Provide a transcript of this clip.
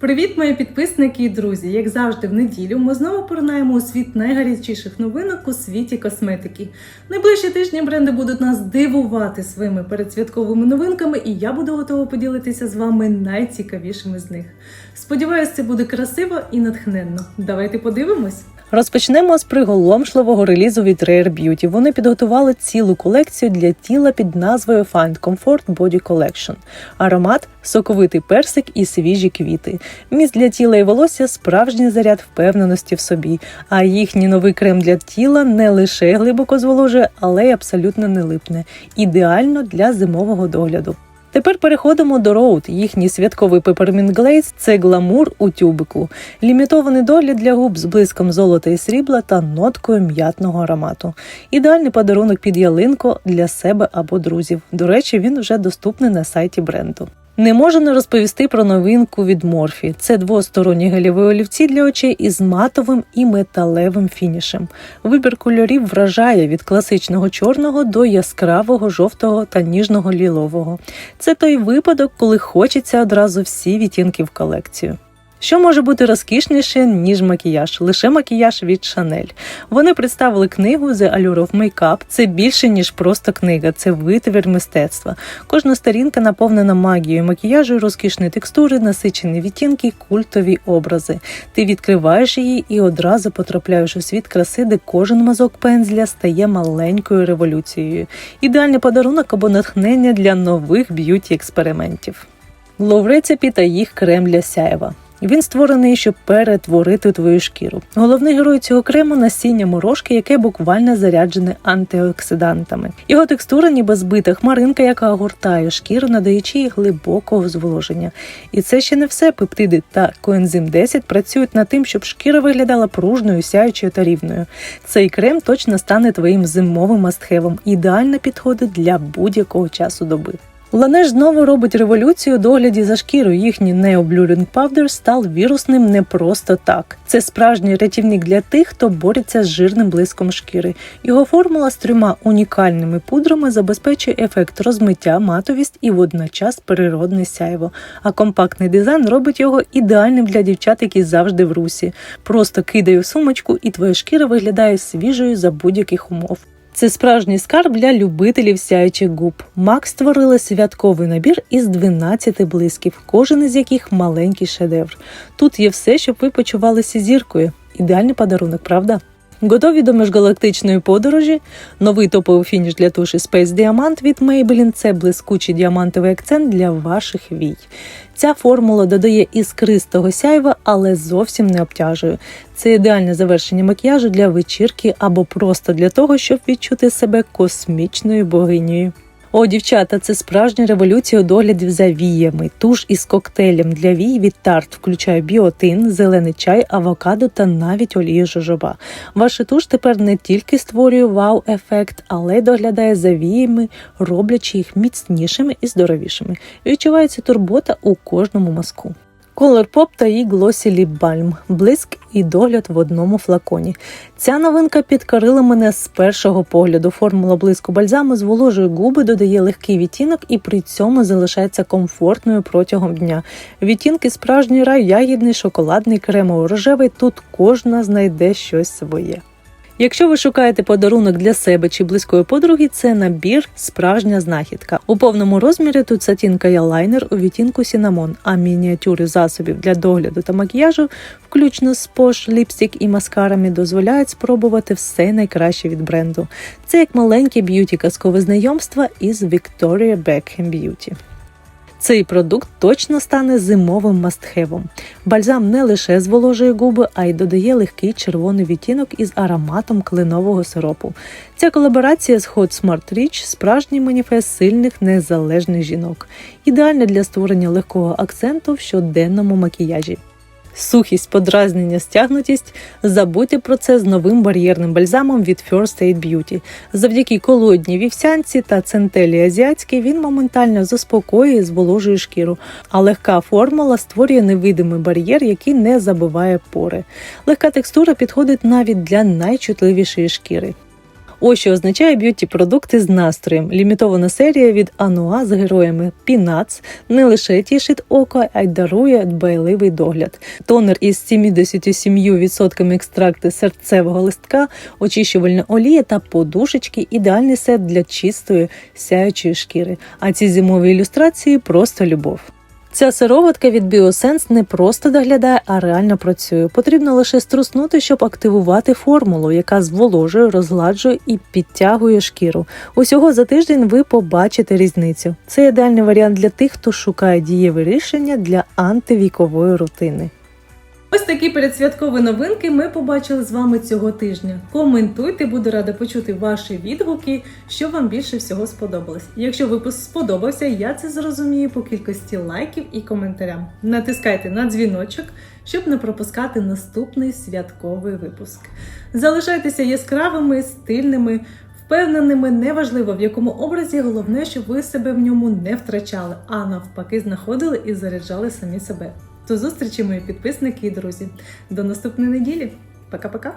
Привіт, мої підписники і друзі! Як завжди, в неділю ми знову поринаємо у світ найгарячіших новинок у світі косметики. Найближчі тижні бренди будуть нас дивувати своїми передсвятковими новинками, і я буду готова поділитися з вами найцікавішими з них. Сподіваюсь, це буде красиво і натхненно. Давайте подивимось. Розпочнемо з приголомшливого релізу від Rare Beauty. Вони підготували цілу колекцію для тіла під назвою Find Comfort Body Collection. Аромат соковитий персик і свіжі квіти. Міст для тіла і волосся справжній заряд впевненості в собі. А їхній новий крем для тіла не лише глибоко зволожує, але й абсолютно не липне. Ідеально для зимового догляду. Тепер переходимо до роуд. Їхній святковий Peppermint Glaze – це гламур у тюбику, лімітований догляд для губ з блиском золота і срібла та ноткою м'ятного аромату. Ідеальний подарунок під ялинку для себе або друзів. До речі, він вже доступний на сайті бренду. Не можу не розповісти про новинку від Morphe. Це двосторонні гелєві олівці для очей із матовим і металевим фінішем. Вибір кольорів вражає від класичного чорного до яскравого жовтого та ніжного лілового. Це той випадок, коли хочеться одразу всі відтінки в колекцію. Що може бути розкішніше, ніж макіяж? Лише макіяж від Chanel. Вони представили книгу The Allure of Makeup. Це більше ніж просто книга, це витвір мистецтва. Кожна сторінка наповнена магією макіяжу, розкішні текстури, насичені відтінки, культові образи. Ти відкриваєш її і одразу потрапляєш у світ краси, де кожен мазок пензля стає маленькою революцією. Ідеальний подарунок або натхнення для нових б'юті експериментів. Лов рецепі та їх крем для сяєва. Він створений, щоб перетворити твою шкіру. Головний герой цього крему насіння морошки, яке буквально заряджене антиоксидантами. Його текстура, ніби збита хмаринка, яка огортає шкіру, надаючи їй глибокого зволоження. І це ще не все. Пептиди та коензим 10 працюють над тим, щоб шкіра виглядала пружною, сяючою та рівною. Цей крем точно стане твоїм зимовим мастхевом. Ідеально підходить для будь-якого часу доби. Ланеш знову робить революцію догляді за шкірою. Їхній Neo Blurring Powder став вірусним не просто так. Це справжній рятівник для тих, хто бореться з жирним блиском шкіри. Його формула з трьома унікальними пудрами забезпечує ефект розмиття, матовість і водночас природне сяйво. А компактний дизайн робить його ідеальним для дівчат, які завжди в русі. Просто кидай у сумочку, і твоя шкіра виглядає свіжою за будь-яких умов. Це справжній скарб для любителів сяючих губ. Мак створили святковий набір із 12 блисків, кожен із яких маленький шедевр. Тут є все, щоб ви почувалися зіркою. Ідеальний подарунок, правда? Готові до міжгалактичної подорожі. Новий топовий фініш для туші Space Diamant від Maybelline – це блискучий діамантовий акцент для ваших вій. Ця формула додає іскристого сяйва, але зовсім не обтяжує. Це ідеальне завершення макіяжу для вечірки або просто для того, щоб відчути себе космічною богинею. О, дівчата, це справжня революція у доглядів за віями. Туш із коктейлем для вій від тарт включає біотин, зелений чай, авокадо та навіть олію жожоба. Ваша туш тепер не тільки створює вау-ефект, але й доглядає за віями, роблячи їх міцнішими і здоровішими. Відчувається турбота у кожному мазку. Color Pop та її Glossy Lip Balm. блиск і догляд в одному флаконі. Ця новинка підкорила мене з першого погляду. Формула блиску бальзаму зволожує губи, додає легкий відтінок і при цьому залишається комфортною протягом дня. Відтінки справжній рай, ягідний, шоколадний, кремово-рожевий. Тут кожна знайде щось своє. Якщо ви шукаєте подарунок для себе чи близької подруги, це набір справжня знахідка. У повному розмірі тут сатінка і лайнер у відтінку Сінамон, а мініатюри засобів для догляду та макіяжу, включно з пош, ліпстик і маскарами, дозволяють спробувати все найкраще від бренду. Це як маленьке б'юті казкове знайомство із Victoria Beckham Beauty. Цей продукт точно стане зимовим мастхевом. Бальзам не лише зволожує губи, а й додає легкий червоний відтінок із ароматом кленового сиропу. Ця колаборація з Hot Smart Rich – справжній маніфест сильних незалежних жінок, ідеальна для створення легкого акценту в щоденному макіяжі сухість, подразнення, стягнутість. Забудьте про це з новим бар'єрним бальзамом від First Aid Beauty. Завдяки колодній вівсянці та центелі азіатській він моментально заспокоює і зволожує шкіру, а легка формула створює невидимий бар'єр, який не забиває пори. Легка текстура підходить навіть для найчутливішої шкіри. Ось що означає б'юті продукти з настроєм. Лімітована серія від Ануа з героями Пінац не лише тішить око, а й дарує дбайливий догляд. Тонер із 77% екстракту серцевого листка, очищувальна олія та подушечки ідеальний сет для чистої сяючої шкіри. А ці зимові ілюстрації просто любов. Ця сироватка від Біосенс не просто доглядає, а реально працює. Потрібно лише струснути, щоб активувати формулу, яка зволожує, розгладжує і підтягує шкіру. Усього за тиждень ви побачите різницю. Це ідеальний варіант для тих, хто шукає дієве рішення для антивікової рутини. Ось такі передсвяткові новинки ми побачили з вами цього тижня. Коментуйте, буду рада почути ваші відгуки, що вам більше всього сподобалось. Якщо випуск сподобався, я це зрозумію по кількості лайків і коментарям. Натискайте на дзвіночок, щоб не пропускати наступний святковий випуск. Залишайтеся яскравими, стильними. Впевненими, неважливо в якому образі, головне, щоб ви себе в ньому не втрачали, а навпаки, знаходили і заряджали самі себе. До зустрічі, мої підписники і друзі. До наступної неділі. Пока-пока!